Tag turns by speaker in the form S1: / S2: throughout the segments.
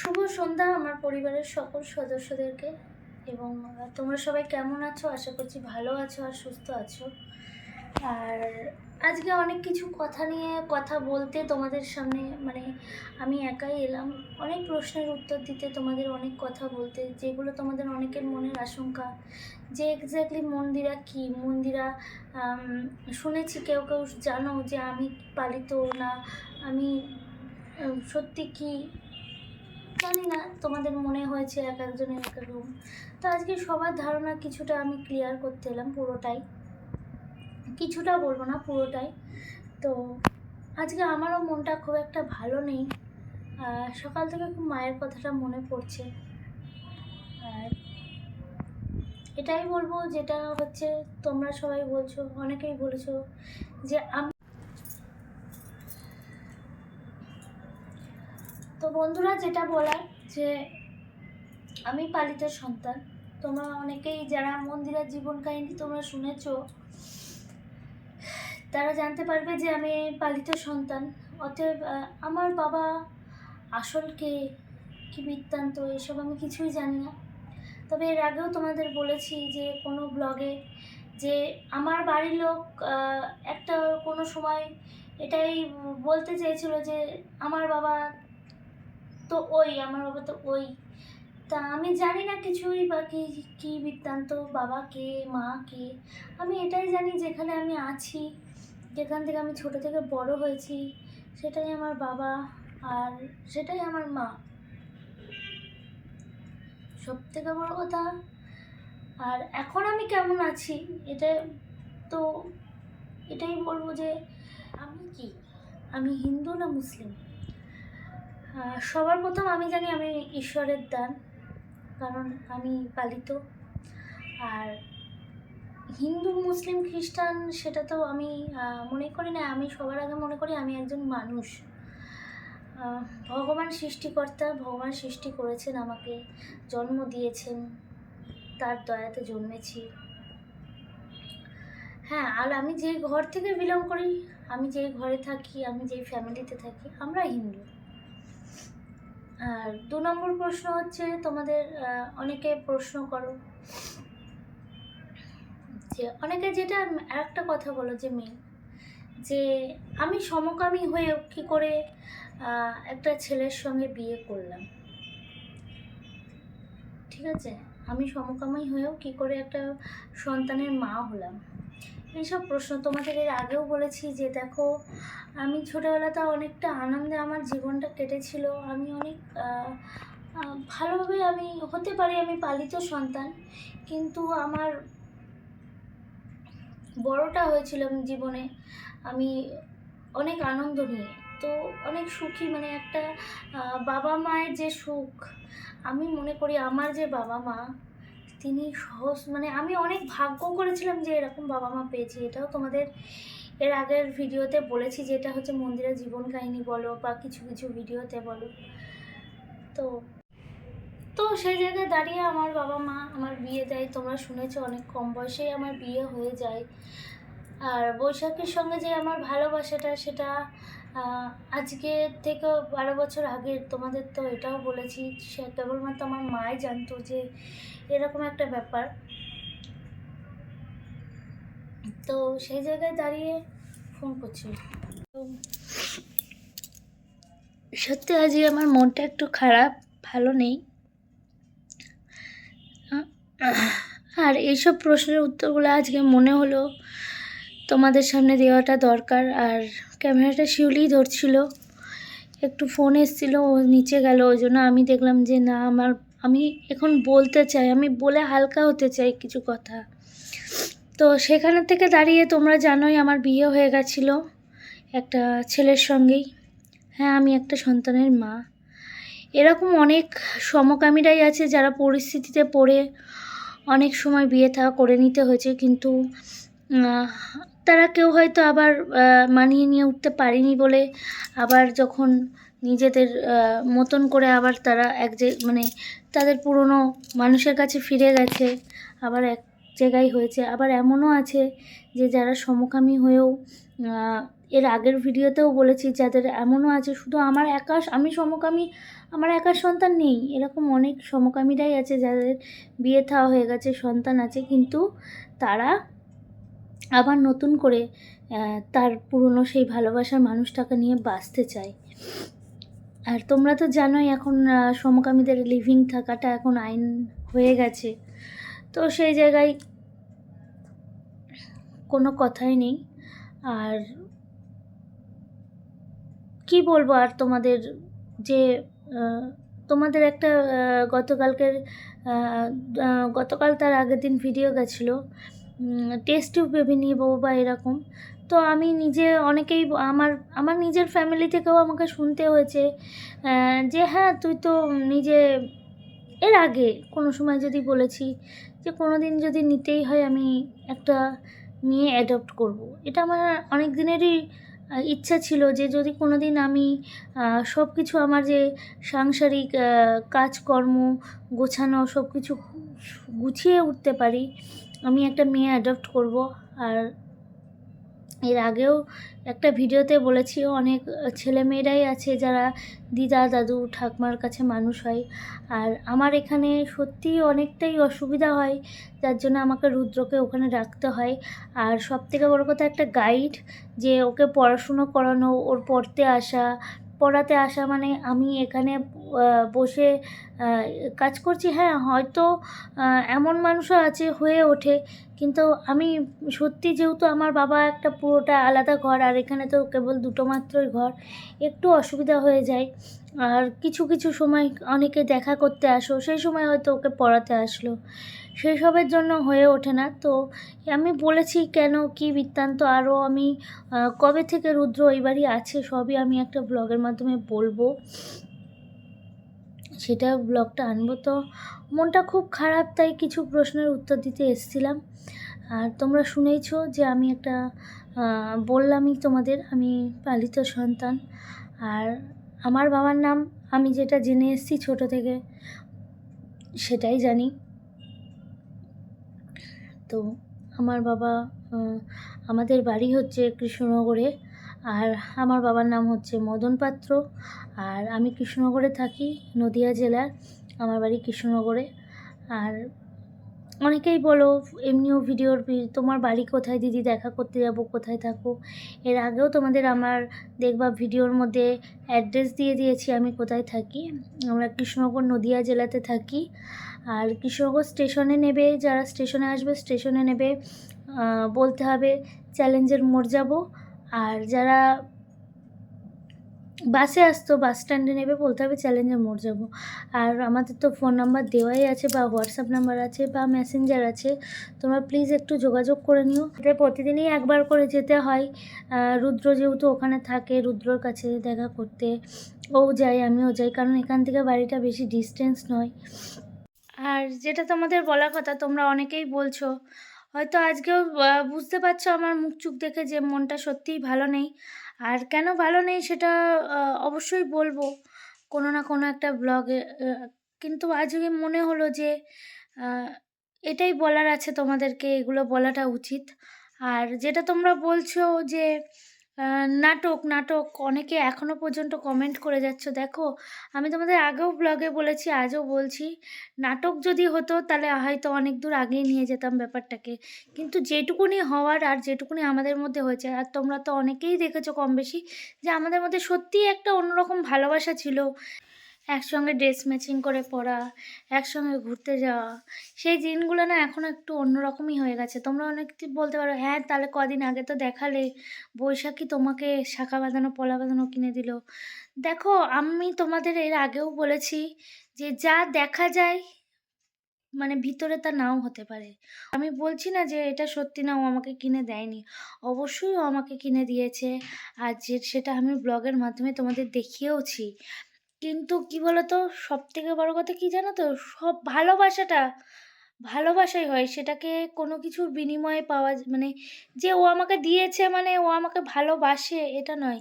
S1: শুভ সন্ধ্যা আমার পরিবারের সকল সদস্যদেরকে এবং তোমরা সবাই কেমন আছো? আশা করছি ভালো আছো আর সুস্থ আছো। আর আজকে অনেক কিছু কথা নিয়ে কথা বলতে তোমাদের সামনে মানে আমি একাই এলাম। অনেক প্রশ্নের উত্তর দিতে তোমাদের অনেক কথা বলতে, যেগুলো তোমাদের অনেকের মনের আশঙ্কা। যে এক্স্যাক্টলি মন্দিরা কি? মন্দিরা শুনেছি কেউ কেউ জানো যে আমি পালিত না, আমি সত্যি কি জানি না, তোমাদের মনে হয়েছে এক একজনের এক এক রকম। তো আজকে সবার ধারণা কিছুটা আমি ক্লিয়ার করতে এলাম পুরোটাই। কিছুটা বলব না, পুরোটাই। তো আজকে আমারও মনটা খুব একটা ভালো নেই। সকাল থেকে খুব মায়ের কথাটা মনে পড়ছে। আর এটাই বলব যেটা হচ্ছে তোমরা সবাই বলছো, অনেকেই বলেছ যে আমি তো বন্ধুরা যেটা বলার যে আমি পালিত সন্তান, তোমরা অনেকেই যারা মন্দিরের জীবন কাহিনী তোমরা শুনেছো, তারা জানতে পারবে যে আমি পালিত সন্তান। অতএব আমার বাবা আসল কে, কি বৃত্তান্ত, এসব আমি কিছুই জানি না। তবে এর আগেও তোমাদের বলেছি যে কোনো ব্লগে যে আমার বাড়ির লোক একটা কোনো সময় এটাই বলতে চেয়েছিল যে আমার বাবা তো ওই, আমার বাবা তো ওই। তা আমি জানি না কিছুই বা কি, কী বৃত্তান্ত, বাবা কে, মা কে। আমি এটাই জানি যেখানে আমি আছি, যেখান থেকে আমি ছোট থেকে বড় হয়েছি, সেটাই আমার বাবা আর সেটাই আমার মা। সব থেকে বড় কথা, আর এখন আমি কেমন আছি, এটা তো এটাই বলব যে, আমি কি? আমি হিন্দু না মুসলিম? সবার প্রথম আমি জানি আমি ঈশ্বরের দান, কারণ আমি পালিত। আর হিন্দু, মুসলিম, খ্রিস্টান সেটা তো আমি মনে করি না, আমি সবার আগে মনে করি আমি একজন মানুষ। ভগবান সৃষ্টিকর্তা, ভগবান সৃষ্টি করেছেন আমাকে, জন্ম দিয়েছেন, তার দয়াতে জন্মেছি। হ্যাঁ আর আমি যেই ঘর থেকে বিলং করি, আমি যেই ঘরে থাকি, আমি যেই ফ্যামিলিতে থাকি, আমরা হিন্দু। আর দু নম্বর প্রশ্ন হচ্ছে তোমাদের অনেকে প্রশ্ন করো যে, অনেকে যেটা আর একটা কথা বলো যে মেয়ে যে আমি সমকামী হয়ে কি করে একটা ছেলের সঙ্গে বিয়ে করলাম। ঠিক আছে? আমি সমকামী হয়েও কি করে একটা সন্তানের মা হলাম। এইসব প্রশ্ন তোমাদের এর আগেও বলেছি যে দেখো, আমি ছোটোবেলাতে অনেকটা আনন্দে আমার জীবনটা কেটেছিল। আমি অনেক ভালোভাবে আমি হতে পারি আমি পালিত সন্তান। কিন্তু আমার বড়টা হয়েছিলাম জীবনে, আমি অনেক আনন্দ নিয়ে। তো অনেক সুখী মানে একটা বাবা মায়ের যে সুখ, আমি মনে করি আমার যে বাবা মা তিনি সহজ মানে আমি অনেক ভাগ্য করেছিলাম যে এরকম বাবা মা পেয়েছি। এটাও তোমাদের এর আগের ভিডিওতে বলেছি যে এটা হচ্ছে মন্দিরের জীবন কাহিনী বলো বা কিছু কিছু ভিডিওতে বলো। তো তো সেই জায়গায় দাঁড়িয়ে আমার বাবা মা আমার বিয়ে দেয়। তোমরা শুনেছো অনেক কম বয়সেই আমার বিয়ে হয়ে যায়। আর বৈশাখীর সঙ্গে যে আমার ভালোবাসাটা, সেটা আজকে থেকে বারো বছর আগে তোমাদের তো এটাও বলেছি, সে কেবলমাত্র আমার মাই জানতো যে এরকম একটা ব্যাপার। তো সেই জায়গায় দাঁড়িয়ে ফোন করছি। সত্যি আজকে আমার মনটা একটু খারাপ, ভালো নেই। আর এইসব প্রশ্নের উত্তরগুলো আজকে মনে হলো তোমাদের সামনে দেওয়াটা দরকার, আর ক্যামেরাটা শিউলিই ধরছিল। একটু ফোন এসেছিল, ও নিচে গেল, ওই জন্য আমি দেখলাম যে না, আমার, আমি এখন বলতে চাই, আমি বলে হালকা হতে চাই কিছু কথা। তো সেখানে থেকে দাঁড়িয়ে তোমরা জানোই আমার বিয়ে হয়ে গেছিল একটা ছেলের সঙ্গেই। হ্যাঁ আমি একটা সন্তানের মা। এরকম অনেক সমকামীরাই আছে যারা পরিস্থিতিতে পড়ে অনেক সময় বিয়ে থা, করে নিতে হয়েছে, কিন্তু তারা কেউ হয়তো আবার মানিয়ে নিয়ে উঠতে পারেনি বলে আবার যখন নিজেদের মতন করে আবার তারা এক যে মানে তাদের পুরনো মানুষের কাছে ফিরে গেছে, আবার এক জায়গায় হয়েছে। আবার এমনও আছে যে যারা সমকামী হয়েও এর আগের ভিডিওতেও বলেছি, যাদের এমনও আছে, শুধু আমার একা, আমি সমকামী, আমার একার সন্তান নেই। এরকম অনেক সমকামীরাই আছে যাদের বিয়ে থাওয়া হয়ে গেছে, সন্তান আছে, কিন্তু তারা আবার নতুন করে তার পুরনো সেই ভালোবাসার মানুষটাকে নিয়ে বাঁচতে চায়। আর তোমরা তো জানোই এখন সমকামীদের লিভিং থাকাটা এখন আইন হয়ে গেছে। তো সেই জায়গায় কোনো কথাই নেই। আর কি বলব আর তোমাদের যে তোমাদের একটা গতকালকের গতকাল তার আগের দিন ভিডিও গেছিল। টেস্ট টিউব বেবি নিয়ে বউ বা এরকম তো আমি নিজে অনেকেই আমার আমার নিজের ফ্যামিলি থেকেও আমাকে শুনতে হয়েছে যে হ্যাঁ তুই তো নিজে, এর আগে কোনো সময় যদি বলেছি যে কোনো দিন যদি নিতেই হয় আমি একটা মেয়ে অ্যাডপ্ট করব। এটা আমার অনেক দিনেরই ইচ্ছা ছিল যে যদি কোনো দিন আমি সব কিছু আমার যে সাংসারিক কাজকর্ম গোছানো সব কিছু গুছিয়ে উঠতে পারি আমি একটা মেয়ে অ্যাডপ্ট করব। আর এর আগেও একটা ভিডিওতে বলেছি, অনেক ছেলে মেয়েরাই আছে যারা দিদা, দাদু, ঠাকমার কাছে মানুষ হয়। আর আমার এখানে সত্যিই অনেকটাই অসুবিধা হয়, যার জন্য আমাকে রুদ্রকে ওখানে রাখতে হয়। আর সব থেকে বড়ো কথা একটা গাইড যে ওকে পড়াশুনো করানো, ওর পড়তে আসা পড়াতে আসা মানে আমি এখানে বসে কাজ করছি। হ্যাঁ হয়তো এমন মানুষও আছে হয়ে ওঠে। কিন্তু আমি সত্যি যেহেতু আমার বাবা একটা পুরোটা আলাদা ঘর, আর এখানে তো কেবল দুটো মাত্রই ঘর, একটু অসুবিধা হয়ে যায়। আর কিছু কিছু সময় অনেকে দেখা করতে আসো, সেই সময় হয়তো ওকে পড়াতে আসলো। সেই সবের জন্য হয়ে ওঠে না। তো আমি বলেছি কেন, কি বৃত্তান্ত, আরও আমি কবে থেকে রুদ্র বাড়ি আছে সবই আমি একটা ব্লগের মাধ্যমে বলব। সেটা ব্লগটা আনব। তো মনটা খুব খারাপ, তাই কিছু প্রশ্নের উত্তর দিতে এসেছিলাম। আর তোমরা শুনেইছো যে আমি একটা বললামই তোমাদের, আমি পালিত সন্তান। আর আমার বাবার নাম আমি যেটা জেনে এসেছি ছোটো থেকে, সেটাই জানি। তো আমার বাবা আমাদের বাড়ি হচ্ছে কৃষ্ণনগরে। আর আমার বাবার নাম হচ্ছে মদন পাত্র। আর আমি কৃষ্ণনগরে থাকি, নদিয়া জেলার, আমার বাড়ি কৃষ্ণনগরে। আর অনেকেই বলো, এমনিও ভিডিওর তোমার বাড়ি কোথায়? দিদি, দেখা করতে যাব, কোথায় থাকো? এর আগেও তোমাদের আমার দেখবা ভিডিওর মধ্যে অ্যাড্রেস দিয়ে দিয়েছি, আমি কোথায় থাকি। আমরা কৃষ্ণনগর, নদিয়া জেলাতে থাকি। আর কৃষ্ণনগর স্টেশনে নেবে, যারা স্টেশনে আসবে স্টেশনে নেবে। বলতে হবে চ্যালেঞ্জের মোড় যাব। আর যারা বাসে আসতো, বাস স্ট্যান্ডে নেবে বলতে হবে চ্যালেঞ্জের মোড় যাব। আর আমাদের তো ফোন নাম্বার দেওয়াই আছে বা হোয়াটসঅ্যাপ নাম্বার আছে বা মেসেঞ্জার আছে, তোমরা প্লিজ একটু যোগাযোগ করে নিও। এতে প্রতিদিনই একবার করে যেতে হয়। রুদ্র যেহেতু ওখানে থাকে, রুদ্রর কাছে দেখা করতে ও যায়, আমিও যাই, কারণ এখান থেকে বাড়িটা বেশি ডিস্টেন্স নয়। আর যেটা তোমাদের বলার কথা, তোমরা অনেকেই বলছো হয়তো আজকেও বুঝতে পারছ আমার মুখ চুখ দেখে যে মনটা সত্যিই ভালো নেই। আর কেন ভালো নেই সেটা অবশ্যই বলব। কোনো না কোনো একটা ব্লগে কিন্তু আজকে মনে হলো যে এটাই বলার আছে তোমাদেরকে, এগুলো বলাটা উচিত। আর যেটা তোমরা বলছো যে নাটক নাটক। অনেকে এখনও পর্যন্ত কমেন্ট করে যাচ্ছ, দেখো, আমি তোমাদের আগেও ব্লগে বলেছি, আজও বলছি, নাটক যদি হতো তাহলে হয়তো অনেক দূর আগেই নিয়ে যেতাম ব্যাপারটাকে। কিন্তু যেটুকুনি হওয়ার আর যেটুকুনি আমাদের মধ্যে হয়েছে, আর তোমরা তো অনেকেই দেখেছ কম বেশি যে আমাদের মধ্যে সত্যিই একটা অন্যরকম ভালোবাসা ছিল। একসঙ্গে ড্রেস ম্যাচিং করে পরা একসঙ্গে ঘুরতে যাওয়া, সেই দিনগুলো না এখন একটু অন্যরকমই হয়ে গেছে। তোমরা অনেক বলতে পারো হ্যাঁ তাহলে কদিন আগে তো দেখালে, বৈশাখী তোমাকে শাখা বাঁধানো, পলা বাঁধানো কিনে দিল। দেখো, আমি তোমাদের এর আগেও বলেছি যে যা দেখা যায় মানে ভিতরে তা নাও হতে পারে। আমি বলছি না যে এটা সত্যি না, ও আমাকে কিনে দেয়নি। অবশ্যই ও আমাকে কিনে দিয়েছে। আর যে, সেটা আমি ব্লগের মাধ্যমে তোমাদের দেখিয়েওছি। কিন্তু কি বলতো? সব থেকে বড় কথা কি জানো তো? সব ভালোবাসাটা ভালোবাসাই হয়। সেটাকে কোনো কিছুর বিনিময়ে পাওয়া মানে যে ও আমাকে দিয়েছে মানে ও আমাকে ভালোবাসে, এটা নয়।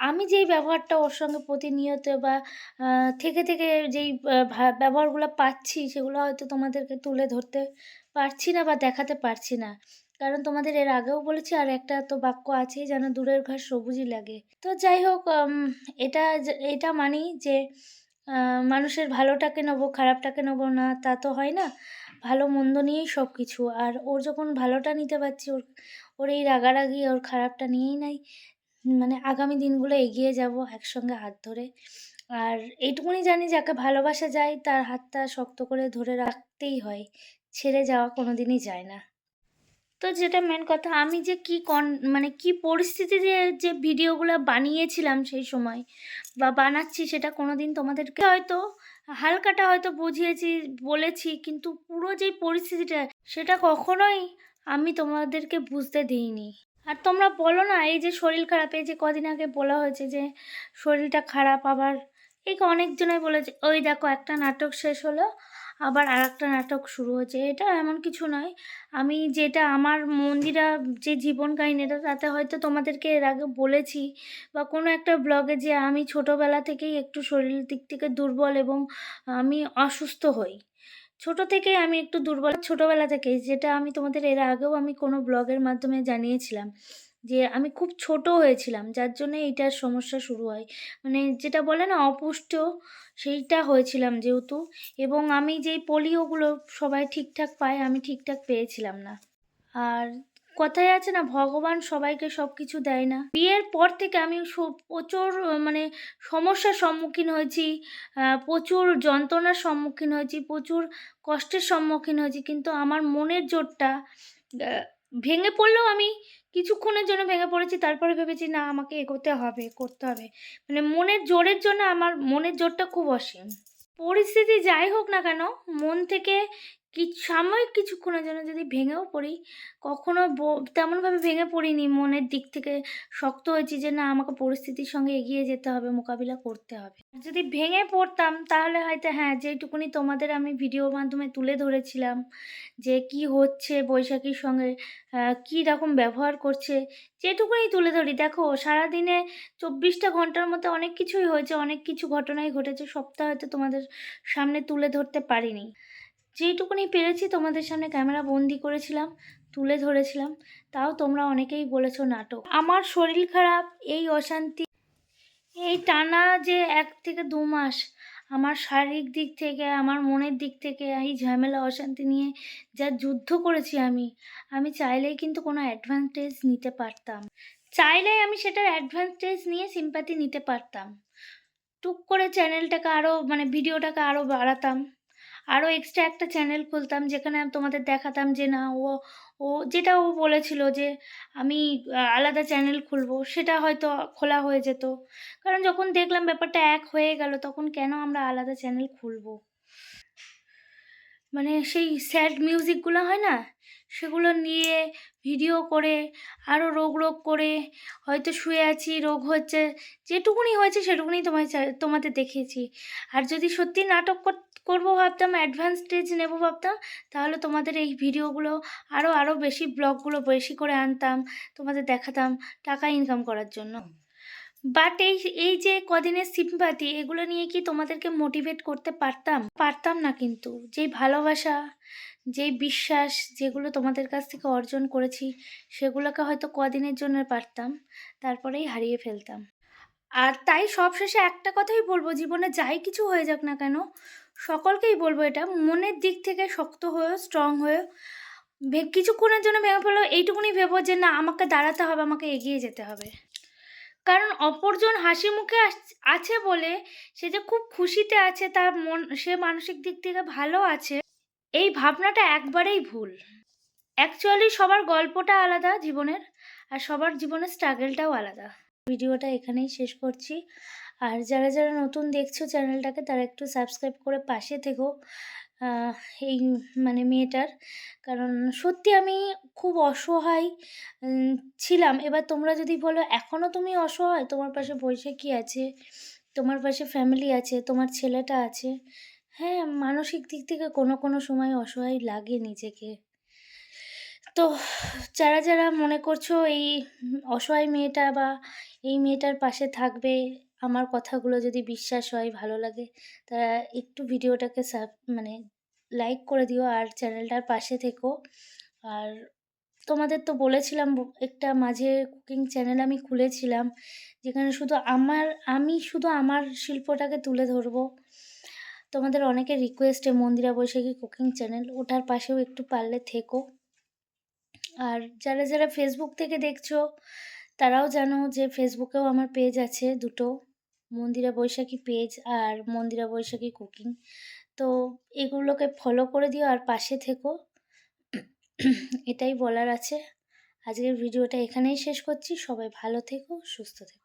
S1: আমি যেই ব্যবহারটা ওর সঙ্গে প্রতিনিয়ত বা থেকে থেকে যেই ব্যবহারগুলো পাচ্ছি, সেগুলো হয়তো তোমাদেরকে তুলে ধরতে পারছি না বা দেখাতে পারছি না। কারণ তোমাদের এর আগেও বলেছি, আর একটা তো বাক্য আছেই যেন দূরের ঘাস সবুজই লাগে। তো যাই হোক এটা এটা মানি যে মানুষের ভালোটাকে নেব, খারাপটাকে নেব না, তা তো হয় না। ভালো মন্দ নিয়েই সব কিছু আর ওর যখন ভালোটা নিতে পারছি, ওর ওর এই রাগারাগি, ওর খারাপটা নিয়েই নাই। মানে আগামী দিনগুলো এগিয়ে যাব একসঙ্গে হাত ধরে। আর এইটুকুনি জানি, যাকে ভালোবাসা যায়, তার হাতটা শক্ত করে ধরে রাখতেই হয়। ছেড়ে যাওয়া কোনোদিনই যায় না। তো যেটা মেন কথা, আমি যে কি কন মানে কি পরিস্থিতিতে যে ভিডিওগুলো বানিয়েছিলাম সেই সময় বা বানাচ্ছি সেটা কোনোদিন তোমাদেরকে হয়তো হালকাটা হয়তো বুঝিয়েছি, বলেছি, কিন্তু পুরো যে পরিস্থিতিটা সেটা কখনোই আমি তোমাদেরকে বুঝতে দিইনি। আর তোমরা বলো না, এই যে শরীর খারাপ, এই যে কদিন আগে বলা হয়েছে যে শরীরটা খারাপ, আবার এই অনেকজনাই বলেছে, ওই দেখো, একটা নাটক শেষ হলো আবার আর একটা নাটক শুরু হচ্ছে এটা এমন কিছু নয়। আমি যেটা আমার মন্দিরা যে জীবন কাহিনীটা, তাতে হয়তো তোমাদেরকে এর আগে বলেছি বা কোনো একটা ব্লগে যে আমি ছোটোবেলা থেকেই একটু শরীর দিক থেকে দুর্বল এবং আমি অসুস্থ হই। ছোট থেকেই আমি একটু দুর্বল, ছোটোবেলা থেকেই যেটা আমি তোমাদের এর আগেও আমি কোনো ব্লগের মাধ্যমে জানিয়েছিলাম। যে আমি খুব ছোট হয়েছিলাম, যার জন্য এইটার সমস্যা শুরু হয়। মানে যেটা বলে না, অপুষ্ট, সেইটা হয়েছিলাম যেহেতু। এবং আমি যেই পোলিওগুলো সবাই ঠিকঠাক পায়, আমি ঠিকঠাক পেয়েছিলাম না। আর কথায় আছে না, ভগবান সবাইকে সব কিছু দেয় না। বিয়ের পর থেকে আমি প্রচুর মানে সমস্যার সম্মুখীন হয়েছি প্রচুর যন্ত্রণার সম্মুখীন হয়েছি, প্রচুর কষ্টের সম্মুখীন হয়েছি। কিন্তু আমার মনের জোরটা ভেঙে পড়লেও আমি কিছুক্ষণের জন্য ভেঙে পড়েছি, তারপরে ভেবেছি, না, আমাকে এগোতে হবে, করতে হবে। মানে মনের জোরের জন্য আমার, মনের জোরটা খুব অসীম। পরিস্থিতি যাই হোক না কেন, মন থেকে কি, সাময়িক কিছুক্ষণের জন্য যদি ভেঙেও পড়ি, কখনো তেমনভাবে ভেঙে পড়িনি, মনের দিক থেকে শক্ত হয়েছি যে না, আমাকে পরিস্থিতির সঙ্গে এগিয়ে যেতে হবে, মোকাবিলা করতে হবে। যদি ভেঙে পড়তাম, তাহলে হয়তো হ্যাঁ যেটুকুনি তোমাদের আমি ভিডিওর মাধ্যমে তুলে ধরেছিলাম যে কি হচ্ছে, বৈশাখীর সঙ্গে কী রকম ব্যবহার করছে, যেটুকুনি তুলে ধরি। দেখো, সারাদিনে চব্বিশটা ঘণ্টার মধ্যে অনেক কিছুই হয়েছে, অনেক কিছু ঘটনাই ঘটেছে সবটা হয়তো তোমাদের সামনে তুলে ধরতে পারিনি। যেইটুকুনি পেরেছি তোমাদের সামনে ক্যামেরা বন্দি করেছিলাম, তুলে ধরেছিলাম, তাও তোমরা অনেকেই বলেছ নাটক। আমার শরীর খারাপ, এই অশান্তি, এই টানা যে এক থেকে দু মাস, আমার শারীরিক দিক থেকে, আমার মনের দিক থেকে, এই ঝামেলা, অশান্তি নিয়ে যা যুদ্ধ করেছি আমি আমি চাইলেই কিন্তু কোনো অ্যাডভান্টেজ নিতে পারতাম। চাইলেই আমি সেটার অ্যাডভান্টেজ নিয়ে সিম্পাতি নিতে পারতাম। টুক করে চ্যানেলটাকে আরও মানে ভিডিওটাকে আরও বাড়াতাম। আরও এক্সট্রা একটা চ্যানেল খুলতাম যেখানে তোমাদের দেখাতাম যে না, ও ও, যেটা ও বলেছিল যে আমি আলাদা চ্যানেল খুলবো, সেটা হয়তো খোলা হয়ে যেত। কারণ যখন দেখলাম ব্যাপারটা এক হয়ে গেল, তখন কেন আমরা আলাদা চ্যানেল খুলবো? মানে সেই স্যাড মিউজিকগুলো হয় না, সেগুলো নিয়ে ভিডিও করে আরও রোগ রোগ করে, হয়তো শুয়ে আছি, রোগ হচ্ছে, যেটুকুনি হয়েছে সেটুকুনি তোমায় তোমাদের দেখিয়েছি। আর যদি সত্যি নাটক করব ভাবতাম অ্যাডভান্স স্টেজ নেব ভাবতাম, তাহলে তোমাদের এই ভিডিওগুলো আরও আরও বেশি ব্লগগুলো বেশি করে আনতাম, তোমাদের দেখাতাম টাকা ইনকাম করার জন্য। বাট এই এই যে কদিনের সিম্পাতি এগুলো নিয়ে কি তোমাদেরকে মোটিভেট করতে পারতাম? পারতাম না কিন্তু। যেই ভালোবাসা, যেই বিশ্বাস, যেগুলো তোমাদের কাছ থেকে অর্জন করেছি, সেগুলোকে হয়তো কদিনের জন্য পারতাম, তারপরেই হারিয়ে ফেলতাম। আর তাই সবশেষে একটা কথাই বলব, জীবনে যাই কিছু হয়ে যাক না কেন সকলকেই বলব এটা, মনের দিক থেকে শক্ত হয়েও স্ট্রং হয়েও কিছুক্ষণের জন্য ভেঙে পড়ল এইটুকুনি ভেবো যে না, আমাকে দাঁড়াতে হবে, আমাকে এগিয়ে যেতে হবে। কারণ অপরজন হাসি মুখে আছে বলে সে যে খুব খুশিতে আছে, তার মন, সে মানসিক দিক থেকে ভালো আছে, এই ভাবনাটা একবারেই ভুল। অ্যাকচুয়ালি সবার গল্পটা আলাদা জীবনের, আর সবার জীবনের স্ট্রাগলটাও আলাদা। ভিডিওটা এখানেই শেষ করছি। আর যারা যারা নতুন দেখছ চ্যানেলটাকে, তারা একটু সাবস্ক্রাইব করে পাশে থেকো এই মানে মেয়েটার। কারণ সত্যি আমি খুব অসহায় ছিলাম। এবার তোমরা যদি বলো এখনও তুমি অসহায়? তোমার পাশে বৈশাখী আছে? তোমার পাশে ফ্যামিলি আছে? তোমার ছেলেটা আছে? হ্যাঁ মানসিক দিক থেকে কোনো কোনো সময় অসহায় লাগে নিজেকে। তো যারা যারা মনে করছ এই অসহায় মেয়েটা বা এই মেয়েটার পাশে থাকবে আমার কথাগুলো যদি বিশ্বাস হয়, ভালো লাগে, তারা একটু ভিডিওটাকে সাব মানে লাইক করে দিও আর চ্যানেলটার পাশে থেকো। আর তোমাদের তো বলেছিলাম, একটা মাঝে কুকিং চ্যানেল আমি খুলেছিলাম, যেখানে শুধু আমার, আমি শুধু আমার শিল্পটাকে তুলে ধরবো। তোমাদের অনেকের রিকোয়েস্টে মন্দিরা বৈশাখী কুকিং চ্যানেল ওটার পাশেও একটু পারলে থেকো। আর যারা যারা ফেসবুক থেকে দেখছ তারাও জানো যে ফেসবুকেও আমার পেজ আছে দুটো। মন্দিরা বৈশাখী পেজ আর মন্দিরা বৈশাখী কুকিং তো এগুলোকে ফলো করে দিও আর পাশে থেকো। এটাই বলার আছে। আজকের ভিডিওটা এখানেই শেষ করছি। সবাই ভালো থেকো, সুস্থ থেকো।